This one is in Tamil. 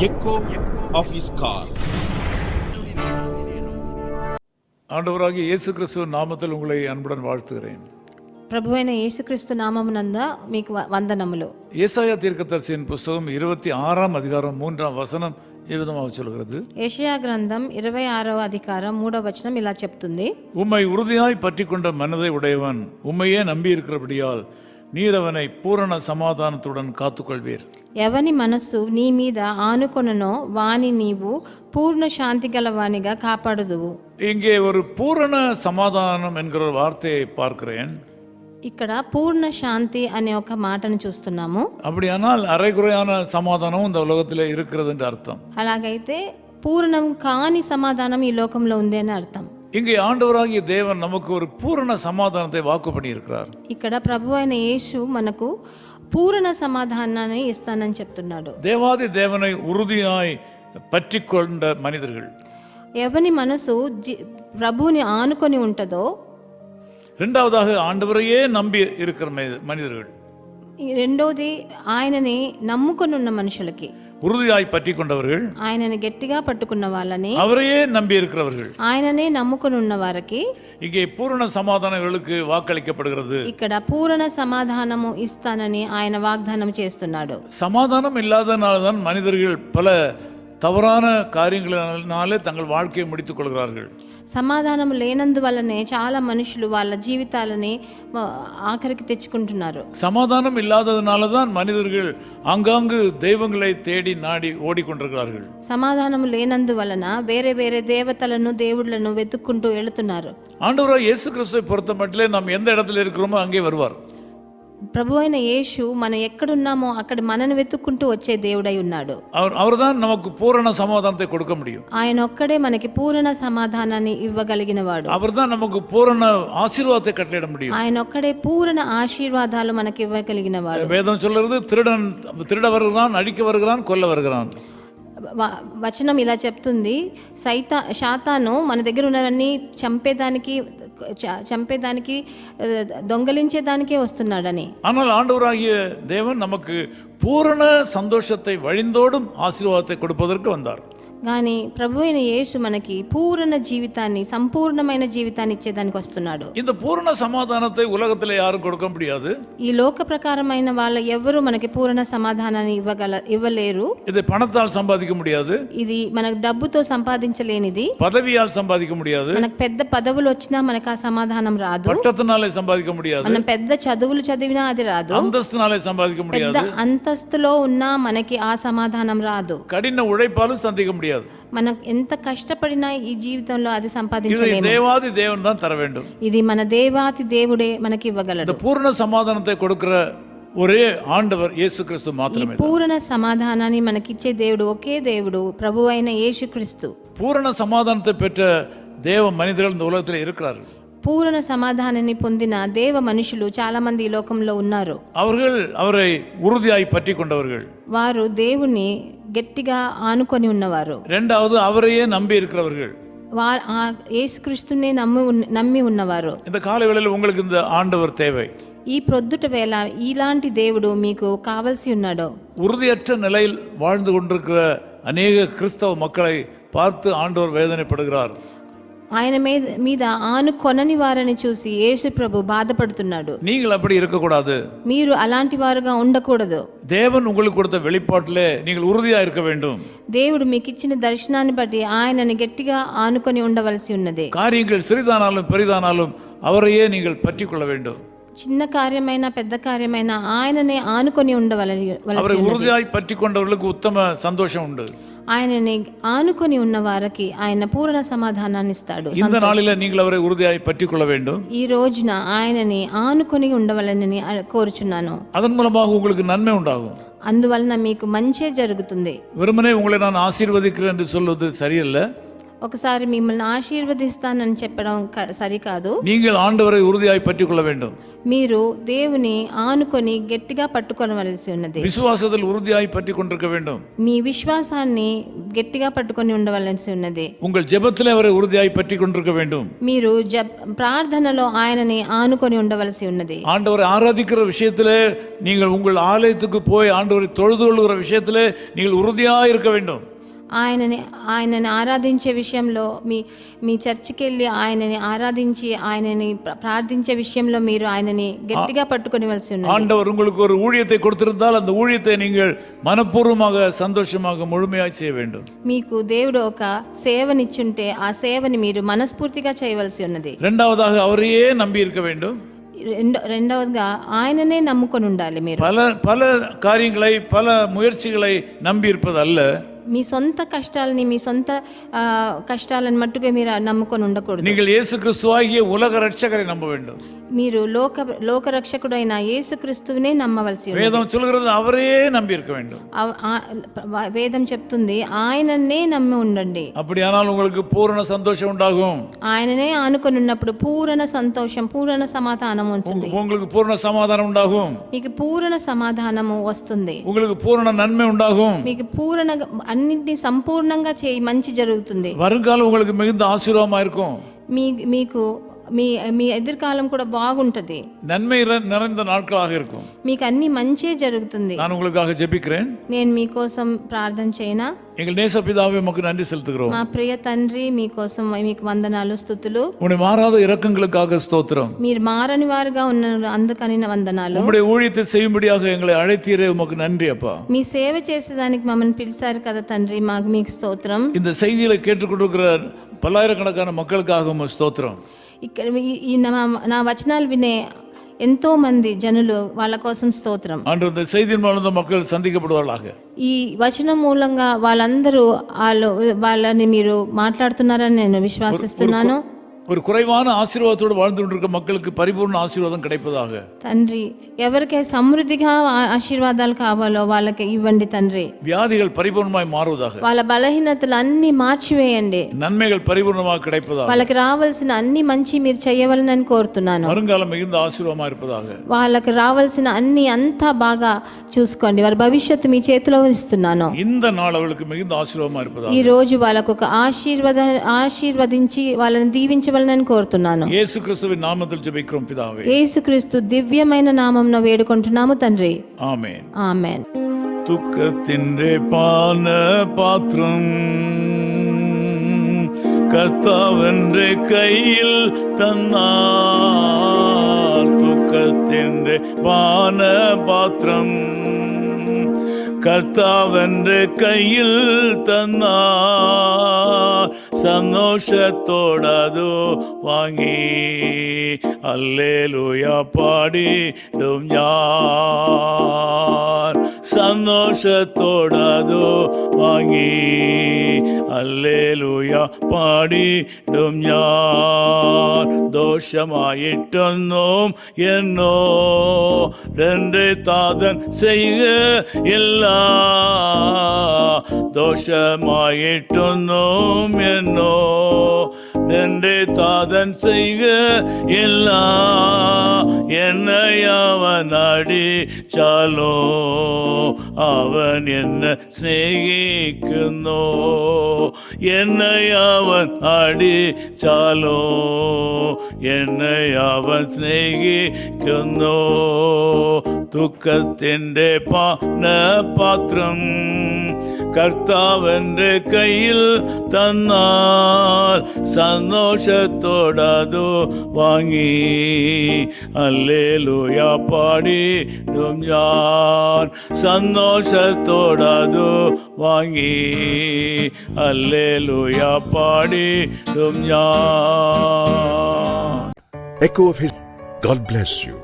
echo of his call. ஆண்டவராகிய இயேசு கிறிஸ்துவ நாமத்தில் உங்களை அன்புடன் வாழ்த்துகிறேன் ప్రభు అయిన యేసుక్రీస్తు నామమునంద మీకు వ- వందనములు ஏசாயா தீர்க்கதரிசியின் புஸ்தகம் இருபத்தி ஆறாம் அதிகாரம் மூன்றாம் வசனம் இவ்விதமாக சொல்கிறது ఏషియా గ్రంథం ఇరవై ఆరవ అధికారం మూడవ వచనం ఇలా చెప్తుంది உம்மை உறுதியாய் பற்றி கொண்ட மனதை உடையவன் உம்மையே நம்பியிருக்கிறபடியால் நீர் அவனை பூரண சமாதானத்துடன் காத்துக்கொள்வீர் ఎవని మనస్సు నీ మీద ఆనుకొననో వాని నీవు పూర్ణ శాంతి గలవానిగా కాపాడుదువు இங்கே ஒரு பூரண சமாதானம் என்கிற ஒரு வார்த்தையை பார்க்கிறேன் ఇక్కడ పూర్ణ శాంతి అనే ఒక మాటను చూస్తున్నాము அப்படியானால் அரைகுறையான சமாதானம் இந்த உலகத்தில் இருக்கிறது என்று அர்த்தம் అలాగైతే పూర్ణం కాని సమాధానం ఈ లోకంలో ఉంది అని అర్థం இங்கே ஆண்டவராகிய தேவன் நமக்கு ஒரு பூரண சமாதானத்தை வாக்கு பண்ணியிருக்கிறார் ఇక్కడ ప్రభు అయిన యేసు మనకు పూర్ణ సమాధానాన్ని ఇస్తానని చెప్తున్నాడు தேவாதி தேவனை உறுதியாய் பற்றி கொண்ட மனிதர்கள் ఎవని మనసు జి ప్రభువుని ఆనుకొని ఉంటుందో இரண்டாவதாக ஆண்டவரையே நம்பி இருக்கிற மனித- மனிதர்கள் ఈ రెండోది ఆయనని నమ్ముకొని ఉన్న మనుషులకి உறுதியாய் பற்றி கொண்டவர்கள் ఆయనని గట్టిగా పట్టుకున్న వాళ్ళని அவரையே நம்பி இருக்கிறவர்கள் ఆయననే నమ్ముకొని ఉన్న వారికి இங்கே பூரண சமாதானங்களுக்கு வாக்களிக்கப்படுகிறது ఇక్కడ పూర్ణ సమాధానము ఇస్తానని ఆయన వాగ్దానం చేస్తున్నాడు சமாதானம் இல்லாதனால்தான் மனிதர்கள் பல தவறான காரியங்களினாலே தங்கள் வாழ்க்கையை முடித்துக் கொள்கிறார்கள் సమాధానం లేనందువల్లనే చాలా మనుషులు వాళ్ళ జీవితాలని ఆ, ఆఖరికి తెచ్చుకుంటున్నారు சமாதானம் இல்லாததுனால தான் மனிதர்கள் ஆங்காங்கு தெய்வங்களை தேடி நாடி ஓடிக்கொண்டிருக்கிறார்கள் సమాధానం లేనందువలన వేరే వేరే దేవతలను దేవుళ్ళను వెతుక్కుంటూ వెళుతున్నారు ஆண்டவராக இயேசு கிறிஸ்துவை பொறுத்த மட்டிலே நாம் எந்த இடத்துல இருக்கிறோமோ அங்கே வருவார் ప్రభు అయిన యేసు మనం ఎక్కడున్నామో అక్కడ మనను వెతుక్కుంటూ వచ్చే దేవుడై ఉన్నాడు அவர் அவர்தான் நமக்கு பூரண சமாதானத்தை கொடுக்க முடியும் ఆయన ఒక్కడే మనకి పూర్ణ సమాధానాన్ని ఇవ్వగలిగిన వాడు அவர்தான் நமக்கு பூரண ஆசீர்வாதத்தை கட்டளிட முடியும் ఆయన ఒక్కడే పూర్ణ ఆశీర్వాదాలు మనకి ఇవ్వగలిగిన వాడు வேதம் சொல்றது திருடன் திருட வருகிறான் அழிக்க வருகிறான் கொல்ல வருகிறான் వ- వచనం ఇలా చెప్తుంది. సైతా శాతాను మన దగ్గర ఉన్నవన్నీ చంపేదానికి చంపేదానికి దొంగలించేదానికే వస్తున్నాడని. ஆனால் నమకు పూర్ణ நமக்கு వళిందోడు சந்தோஷத்தை வழிந்தோடும் వందారు కానీ ప్రభు అయిన యేసు మనకి పూర్ణ జీవితాన్ని సంపూర్ణమైన జీవితాన్ని ఇచ్చేదానికి వస్తున్నాడు இந்த பூரண சமாதானத்தை உலகத்தில் யாரும் கொடுக்க முடியாது ఈ లోక ప్రకారమైన వాళ్ళ ఎవరు మనకి పూర్ణ సమాధానాన్ని ఇవ్వగల ఇవ్వలేరు இதை பணத்தால் சம்பாதிக்க முடியாது ఇది మనకు డబ్బుతో సంపాదించలేనిది பதவியால் சம்பாதிக்க முடியாது మనకు పెద్ద పదవులు వచ్చినా మనకు ఆ సమాధానం రాదు பட்டத்தினாலே சம்பாதிக்க முடியாது మనం పెద్ద చదువులు చదివినా అది రాదు அந்தஸ்தினாலே சம்பாதிக்க முடியாது పెద్ద అంతస్తులో ఉన్నా మనకి ఆ సమాధానం రాదు கடின உழைப்பாலும் சந்திக்க முடியாது మనం ఎంత కష్టపడినా ఈ జీవితంలో అది இதை సంపాదించలేము தேவாதி தேவன் தான் தர வேண்டும் ఇది మన దేవాతి దేవుడే మనకి ఇవ్వగలడు இந்த பூரண சமாதானத்தை கொடுக்கிற ஒரே ஆண்டவர் இயேசு கிறிஸ்து ఈ மாத்திரமே పూర్ణ సమాధానాన్ని మనకిచ్చే దేవుడు ఒకే దేవుడు ప్రభు అయిన యేసుక్రీస్తు பூரண சமாதானத்தை பெற்ற தேவ மனிதர்கள் இந்த உலகத்தில் இருக்கிறார்கள் పూర్ణ సమాధానాన్ని పొందిన దేవ మనుషులు చాలా మంది ఈ లోకంలో ఉన్నారు அவர்கள் அவரை உறுதியாய் பற்றி கொண்டவர்கள் వారు దేవుణ్ణి గట్టిగా ఆనుకొని ఉన్నవారు ரெண்டாவது அவரையே நம்பி இருக்கிறவர்கள் వా ఆ యేసుక్రీస్తునే నమ్మి ఉన్న- నమ్మి ఉన్నవారు இந்த காலவேளையில் உங்களுக்கு இந்த ஆண்டவர் தேவை ఈ ప్రొద్దుట వేళ ఇలాంటి దేవుడు మీకు కావలసి ఉన్నాడో உறுதியற்ற நிலையில் வாழ்ந்து கொண்டிருக்கிற அநேக கிறிஸ்தவ மக்களை பார்த்து ஆண்டவர் வேதனைப்படுகிறார் ఆయన మీద మీద ఆనుకొనని వారిని చూసి యేసు ప్రభు బాధపడుతున్నాడు நீங்கள் அப்படி இருக்கக்கூடாது మీరు అలాంటి వారుగా ఉండకూడదు தேவன் உங்களுக்கு கொடுத்த வெளிப்பாட்டிலே நீங்கள் உறுதியா இருக்க வேண்டும் దేవుడు మీకు ఇచ్చిన దర్శనాన్ని బట్టి ఆయనని గట్టిగా ఆనుకొని ఉండవలసి ఉన్నది காரியங்கள் சிறிதானாலும் பெரிதானாலும் அவரையே நீங்கள் பற்றி கொள்ள வேண்டும் చిన్న కార్యమైన పెద్ద కార్యమైన ఆయననే ఆనుకొని ఉండవలసి அவரை உறுதியாய் பற்றி கொண்டவர்களுக்கு உத்தம சந்தோஷம் உண்டு ఆయనని ఆనుకొని ఉన్న వారికి ఆయన పూర్ణ సమాధానాన్ని ఇస్తాడు இந்த நாளில நீங்கள் அவரை உறுதியாய் பற்றி கொள்ள வேண்டும் ఈ రోజున ఆయనని ఆనుకొని ఉండవలనని కోరుచున్నాను அதன் மூலமாக உங்களுக்கு நன்மை உண்டாகும் అందువలన మీకు మంచే జరుగుతుంది வெறுமனே உங்களை நான் ஆசீர்வதிக்கிறேன் என்று சொல்வது சரியல்ல ఒకసారి మిమ్మల్ని ఆశీర్వదిస్తానని చెప్పడం సరికాదు. நீங்கள் ஆண்டவரை உறுதியாய் பற்றிக்கொள்ள வேண்டும். మీరు దేవుని ఆనుకొని గట్టిగా పట్టుకొనవలసి ఉన్నది. விசுவாசத்தில் உறுதியாய் பற்றி கொண்டிருக்க வேண்டும். మీ విశ్వాసాన్ని గట్టిగా పట్టుకొని ఉండవలసి ఉన్నది. உங்கள் ஜெபத்தில் அவரை உறுதியாய் பற்றி கொண்டிருக்க வேண்டும். మీరు జప్ ప్రార్థనలో ఆయనని ఆనుకొని ఉండవలసి ఉన్నది. ஆண்டவரை ఆరాధికర விஷயத்தில் நீங்கள் உங்கள் ஆலயத்துக்கு போய் ஆண்டவரை தொழுது கொள்கிற விஷயத்தில் நீங்கள் உறுதியாக இருக்க வேண்டும். ఆయనని ఆయనని ఆరాధించే విషయంలో మీ మీ చర్చికి వెళ్ళి ఆయనని ఆరాధించి ఆయనని ప్ర- ప్రార్థించే విషయంలో మీరు ఆయనని గట్టిగా పట్టుకొనివలసి ఉన్నది ஆண்டவர் உங்களுக்கு ஒரு ஊழியத்தை கொடுத்திருந்தால் அந்த ஊழியத்தை நீங்கள் மனப்பூர்வமாக சந்தோஷமாக முழுமையாய் செய்ய வேண்டும் మీకు దేవుడు ఒక సేవనిచ్చుంటే ఆ సేవని మీరు మనస్ఫూర్తిగా చేయవలసి ఉన్నది இரண்டாவதாக அவரையே நம்பி இருக்க வேண்டும் రెండో రెండవదిగా ఆయననే నమ్ముకొని ఉండాలి మీరు பல பல காரியங்களை பல முயற்சிகளை நம்பி இருப்பது அல்ல మీ సొంత కష్టాలని మీ సొంత ఆ, కష్టాలను మట్టుగా మీరు నమ్ముకొని ఉండకూడదు நீங்கள் இயேசு கிறிஸ்துவாகிய உலக ரட்சகரை நம்ப வேண்டும் మీరు లోక లోకరక్షకుడైన యేసుక్రీస్తువునే నమ్మవలసి ఉన్నది வேதம் சொல்கிறது அவரையே நம்பி இருக்க வேண்டும் ఆ- ఆ- వేదం చెప్తుంది ఆయననే నమ్మి ఉండండి அப்படியானால் உங்களுக்கு பூரண சந்தோஷம் உண்டாகும் ఆయననే ఆనుకొని ఉన్నప్పుడు పూర్ణ సంతోషం పూర్ణ సమాధానం ఉంటుంది உங்க- உங்களுக்கு பூரண சமாதானம் உண்டாகும் మీకు పూర్ణ సమాధానము వస్తుంది உங்களுக்கு பூரண நன்மை உண்டாகும் మీకు పూర్ణ అన్నింటినీ సంపూర్ణంగా చేయి మంచి జరుగుతుంది வருங்காலம் உங்களுக்கு மிகுந்த ஆசீர்வாதமா இருக்கும் మీ మీకు మీ మీ ఎదుర్కాలం కూడా బాగుంటుంది நன்மை நிற- நிறைந்த நாட்களாக இருக்கும் మీకు అన్ని మంచే జరుగుతుంది நான் உங்களுக்காக ஜெபிக்கிறேன் నేను మీకోసం ప్రార్థన చేయనా எங்கள் நேசப்பிதாவே உமக்கு நன்றி செலுத்துகிறோம் మా ప్రియ తండ్రి మీకోసం మీకు వందనాలు స్థుతులు உன்னை மாறாத இரக்கங்களுக்காக ஸ்தோத்திரம் మీరు మారని వారుగా ఉన్న అందుకని వందనాలు உம்முடைய ஊழியத்தை செய்யும்படியாக எங்களை அழைத்தீரே உமக்கு நன்றி அப்பா మీ సేవ చేసేదానికి మమ్మల్ని పిలిచారు కదా తండ్రి మాకు మీకు స్తోత్రం இந்த செய்திகளை கேட்டுக்கொண்டிருக்கிற பல்லாயிரக்கணக்கான மக்களுக்காக உமக்கு ஸ்தோத்திரம் ఇక్కడ ఈ- ఈ నా నా వచనాలు వినే ఎంతో మంది జనులు వాళ్ళ కోసం స్తోత్రం அன்று இந்த செய்தியின் மூலம் இந்த மக்கள் சந்திக்கப்படுவார்களாக ఈ వచనం మూలంగా వాళ్ళందరూ వాళ్ళు వాళ్ళని మీరు మాట్లాడుతున్నారని నేను విశ్వాసిస్తున్నాను ஒரு குறைவான ஆசீர்வாதத்தோடு வாழ்ந்து கொண்டிருக்க மக்களுக்கு பரிபூர்ண ஆசீர்வாதம் கிடைப்பதாக తండ్రి ఎవరికై సమృద్ధిగా ఆ- ఆశీర్వాదాలు కావాలో వాళ్ళకి ఇవ్వండి తండ్రి வியாதிகள் பரிபூர்ணமாய் மாறுவதாக వాళ్ళ బలహీనతలు అన్ని మార్చివేయండి நன்மைகள் பரிபூர்ணமாக கிடைப்பதாக వాళ్ళకి రావాల్సిన అన్ని మంచి మీరు చేయవలనని కోరుతున్నాను வருங்காலம் மிகுந்த ஆசீர்வாதமா இருப்பதாக వాళ్ళకి రావాల్సిన అన్ని అంతా బాగా చూసుకోండి వారి భవిష్యత్తు మీ చేతిలో ఇస్తున్నాను இந்த நாள் அவளுக்கு மிகுந்த ஆசீர்வாதமா இருப்பதாக ఈ రోజు వాళ్ళకు ఒక ఆశీర్వాద ఆశీర్వదించి వాళ్ళని చేయమని నేను కోరుతున్నాను యేసుక్రీస్తు నామത്തിൽ ജപിക്കും പിതാവേ. యేసుక్రీస్తు దివ్యమైన నామమున వేడుకుంటున్నాము తండ్రి ఆమేన్ ఆమేన్ ദുഃഖത്തിന്റെ പാനപാത്രം കർത്താവന്റെ കയ്യിൽ തന്നാ ദുഃഖത്തിന്റെ പാനപാത്രം കർത്താവന്റെ കയ്യിൽ തന്നാ சந்தோஷத்தோடது வாங்கி அல்லேலுயா பாடிடும் யார்? சந்தோஷத்தோடது வாங்கி அல்லேலுயா பாடிடும் யார்? പാടിടും ഞാൻ ദോഷമായിട്ടൊന്നും എന്നോ എൻ്റെ താതൻ ചെയ്യുകയില്ല ദോഷമായിട്ടൊന്നും എന്നോ നിന്റെ என்னையவன் ചാലോ അവൻ എന്നെ സ്നേഹിക്കുന്നു എന്നയവൻ ചാലോ എന്നയവൻ സ്നേഹിക്കുന്നു ദുഃഖത്തിന്റെ പാനപാത്രം കർത്താവൻ്റെ കയ്യിൽ തന്നാൽ സന്തോഷത്തോടതു വാങ്ങി അല്ലേലൂയ പാടിടും ഞാൻ സന്തോഷത്തോടതു വാങ്ങി അല്ലേലൂയ പാടിടും ഞാൻ Echo of His. God bless you.